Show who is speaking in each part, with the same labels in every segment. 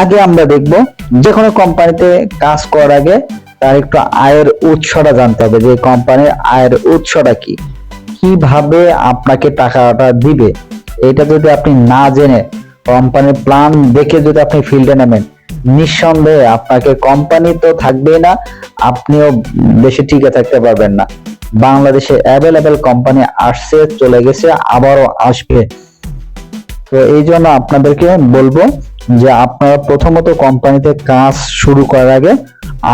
Speaker 1: আগে আমরা দেখব যে কোনো কোম্পানিতে কাজ করার আগে তার একটু আয়ের উৎসটা জানতে হবে যে কোম্পানির আয়ের উৎসটা কি? কীভাবে আপনাকে টাকাটা দিবে? এটা যদি আপনি না জেনে কোম্পানির প্ল্যান দেখে যদি আপনি ফিল্ডে নামেন, নিঃসন্দেহে আপনাকে কোম্পানি তো থাকবেই না, আপনিও বেশি টিকে থাকতে পারবেন না। বাংলাদেশে অ্যাভেলেবেল কোম্পানি আসছে, চলে গেছে, আবারও আসবে। তো এই জন্য আপনাদেরকে বলব যে আপনারা প্রথমত কোম্পানিতে কাজ শুরু করার আগে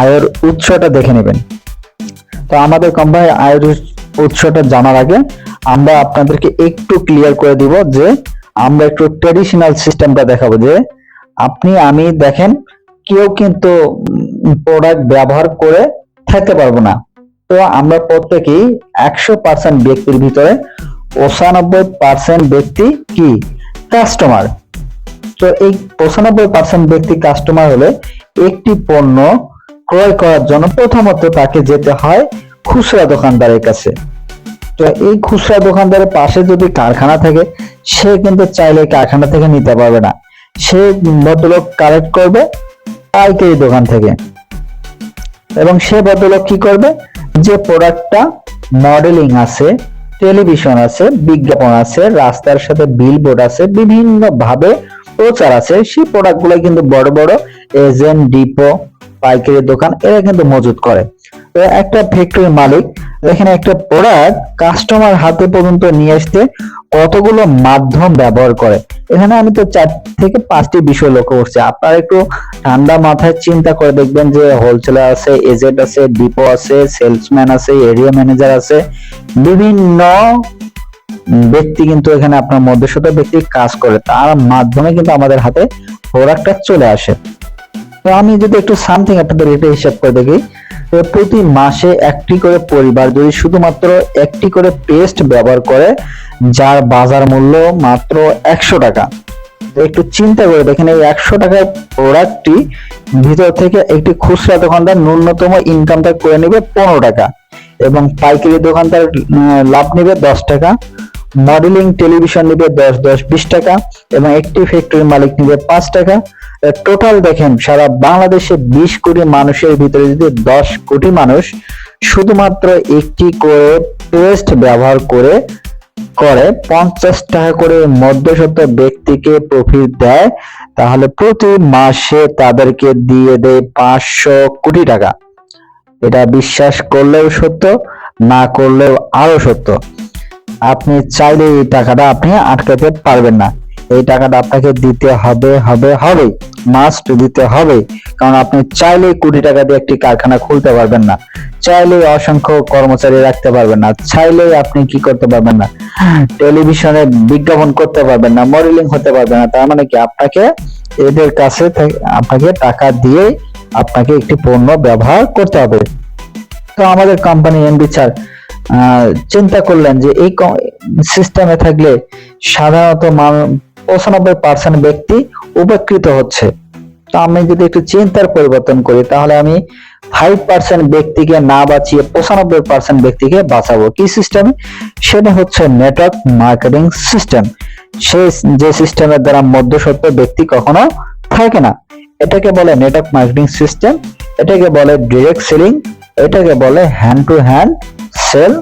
Speaker 1: আয়ের উৎসটা দেখে নেবেন। তো আমাদের কোম্পানির আয়ের উৎসটা জানার আগে আমরা আপনাদেরকে একটু ক্লিয়ার করে দিব যে আমরা একটু ট্রেডিশনাল সিস্টেমটা দেখাবো যে আপনি, আমি দেখেন কেউ কিন্তু প্রোডাক্ট ব্যবহার করে থাকতে পারব না। তো আমরা প্রত্যেকেই একশো পার্সেন্ট ব্যক্তির ভিতরে পঁচানব্বই পার্সেন্ট ব্যক্তি কি? কাস্টমার তো এই পঁচানব্বই পার্সেন্ট ব্যক্তি কাস্টমার হলে একটি পণ্য ক্রয় করার জন্য প্রথমত তাকে যেতে হয় খুচরা দোকানদারের কাছে। তো এই খুচরা দোকানদারের পাশে যদি কারখানা থাকে, সে কিন্তু চাইলে কারখানা থেকে নিতে পারবে না। সে ভদ্রলোক কালেক্ট করবে পাইকারি দোকান থেকে। এবং সে ভদ্রলোক কি করবে? যে প্রোডাক্টটা মডেলিং আছে টেলিভিশন আছে, বিজ্ঞাপন আছে, রাস্তার সাথে বিলবোর্ড আছে বিভিন্ন ভাবে প্রচার আছে। সেই প্রোডাক্টগুলো কিন্তু বড় বড় এজেন্ট ডিপো পাইকারি দোকান, এরা কিন্তু মজুত করে। একটা ফ্যাক্টরির মালিক, এখানে একটা প্রোডাক্ট কাস্টমার হাতে পর্যন্ত নিয়ে আসতে কতগুলো মাধ্যম ব্যবহার করে। এখানে আমি তো চার থেকে পাঁচটি বিষয় লক্ষ্য করছি। আপনারা একটু ঠান্ডা মাথায় চিন্তা করে দেখবেন যে হোলসেলার আছে এজেন্ট আছে ডিপো আছে সেলসম্যান আছে এরিয়া ম্যানেজার আছে, বিভিন্ন ব্যক্তি কিন্তু এখানে আপনার মধ্যস্থতা ব্যক্তি কাজ করে। তার মাধ্যমে কিন্তু আমাদের হাতে প্রোডাক্টটা চলে আসে। তো আমি যদি একটু সামথিং আপনাদের এটা হিসাব করে দেখি প্রতি মাসে একটি করে পরিবার যদি শুধুমাত্র একটি করে পেস্ট ব্যবহার করে, যার বাজার মূল্য মাত্র একশো টাকা। একটু চিন্তা করে দেখেন, এই একশো টাকার প্রোডাক্টটি ভিতর থেকে একটি খুচরা দোকানদার ন্যূনতম ইনকামটা করে নেবে পনেরো টাকা এবং পাইকারি দোকানদার লাভ নেবে দশ টাকা। মডেলিং টেলিভিশন নেবে দশ দশ, বিশ টাকা এবং একটি ফ্যাক্টরির মালিক নেবে পাঁচ টাকা। টোটাল দেখেন, সারা বাংলাদেশে বিশ কোটি মানুষের ভিতরে যদি দশ কোটি মানুষ শুধুমাত্র একটি করে পেস্ট ব্যবহার করে করে পঞ্চাশ টাকা করে মধ্যসত্ত্ব ব্যক্তিকে প্রফিট দেয়, তাহলে প্রতি মাসে তাদেরকে দিয়ে দেয় পাঁচশো কোটি টাকা। এটা বিশ্বাস করলেও সত্য, না করলেও আরও সত্য। আপনি চাইলে এই টাকাটা আপনি আটকাতে পারবেন না। এই টাকাটা আপনাকে দিতে হবে হবে হবে। মাস্ট দিতে হবে। কারণ আপনি চাইলে কোটি টাকা দিয়ে একটি কারখানা খুলতে পারবেন না। চাইলে অসংখ্য কর্মচারী রাখতে পারবেন না। চাইলে আপনি কি করতে পারবেন না? টেলিভিশনে বিজ্ঞাপন করতে পারবেন না মডেলিং হতে পারবেন না। তার মানে কি? আপনাকে এদের কাছে আপনাকে টাকা দিয়ে আপনাকে একটি পণ্য ব্যবহার করতে হবে। তো আমাদের কোম্পানি এমডি আহ, চিন্তা করলেন যে এই সিস্টেমে থাকলে সাধারণত পঁচানব্বই পার্সেন্ট ব্যক্তি উপকৃত হচ্ছে। তো আমি যদি একটু চিন্তার পরিবর্তন করি, তাহলে আমি ফাইভ পার্সেন্ট ব্যক্তিকে না বাঁচিয়ে পঁচানব্বই পার্সেন্ট ব্যক্তিকে বাঁচাবো। কি সিস্টেমে সেটা হচ্ছে নেটওয়ার্ক মার্কেটিং সিস্টেম সে যে সিস্টেমের দ্বারা মধ্যসত্ত্ব ব্যক্তি কখনো থাকে না। এটাকে বলে নেটওয়ার্ক মার্কেটিং সিস্টেম এটাকে বলে ডিরেক্ট সেলিং এটাকে বলে hand to hand sell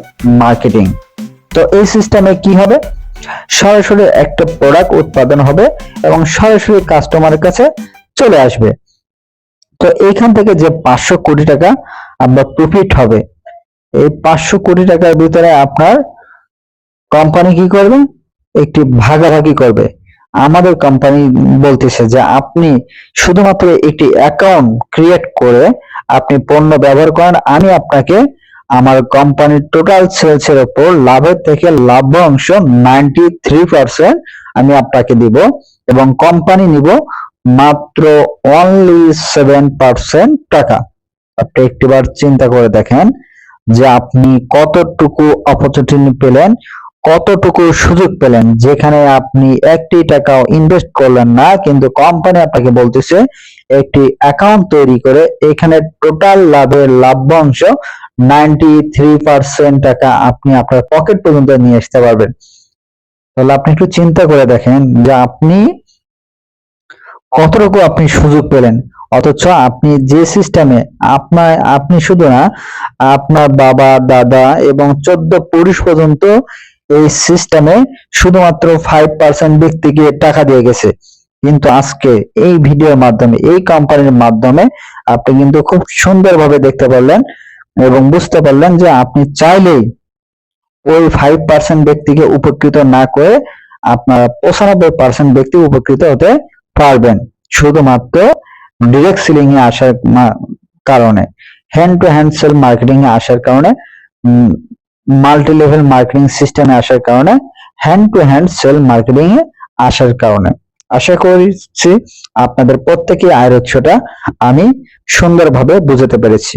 Speaker 1: marketing. তো এই সিস্টেমে কি হবে? সরাসরি একটা প্রোডাক্ট উৎপাদন হবে এবং সরাসরি কাস্টমারের কাছে চলে আসবে। তো এইখান থেকে যে পাঁচশো কোটি টাকা আপনার প্রফিট হবে, এই পাঁচশো কোটি টাকার ভিতরে আপনার কোম্পানি কি করবে? একটি ভাগাভাগি করবে। আমাদের কোম্পানি বলতেছে যে আপনি শুধুমাত্র একটি অ্যাকাউন্ট ক্রিয়েট করে আপনি পণ্য ব্যবহার করেন, আমি আপনাকে আমার কোম্পানির টোটাল সেলস এর উপর লাভের থেকে লাভ লাভ্যাংশ নাইনটি থ্রি পার্সেন্ট আমি আপনাকে দিব এবং কোম্পানি নিব মাত্র অনলি সেভেন পার্সেন্ট টাকা। আপনি একটিবার চিন্তা করে দেখেন যে আপনি কতটুকু অপরচুনিটি পেলেন, কতটুকু সুযোগ পেলেন, যেখানে আপনি একটি টাকাও ইনভেস্ট করলেন না, কিন্তু কোম্পানি আপনাকে বলতেছে একটি অ্যাকাউন্ট তৈরি করে এখানে টোটাল লাভের লাভ্যাংশ নাইনটি থ্রি পার্সেন্ট টাকা আপনি আপনার পকেট পর্যন্ত নিয়ে আসতে পারবেন। তাহলে আপনি একটু চিন্তা করে দেখেন যে আপনি কতটুকু আপনি সুযোগ পেলেন। অথচ আপনি যে সিস্টেমে আপনার, আপনি শুধু না, আপনার বাবা, দাদা এবং চোদ্দ পুরুষ পর্যন্ত এই সিস্টেমে শুধুমাত্র ফাইভ পার্সেন্ট ব্যক্তিকে টাকা দিয়ে গেছে। কিন্তু আজকে এই ভিডিওর মাধ্যমে, এই কোম্পানির মাধ্যমে আপনি কিন্তু খুব সুন্দরভাবে দেখতে পারলেন এবং বুঝতে পারলেন যে আপনি চাইলেই ওই ফাইভ পার্সেন্ট ব্যক্তিকে উপকৃত না করে আপনার পঁচানব্বই পার্সেন্ট ব্যক্তি উপকৃত হতে পারবেন। শুধুমাত্র ডিরেক্ট সেলিং এ আসার কারণে hand to hand sell marketing এ আসার কারণে মাল্টি লেভেল মার্কেটিং সিস্টেমে আসার কারণে hand to hand sell marketing এ আসার কারণে। আশা করছি আপনাদের প্রত্যেকেই আয়ের উৎসটা আমি সুন্দরভাবে বুঝাতে পেরেছি।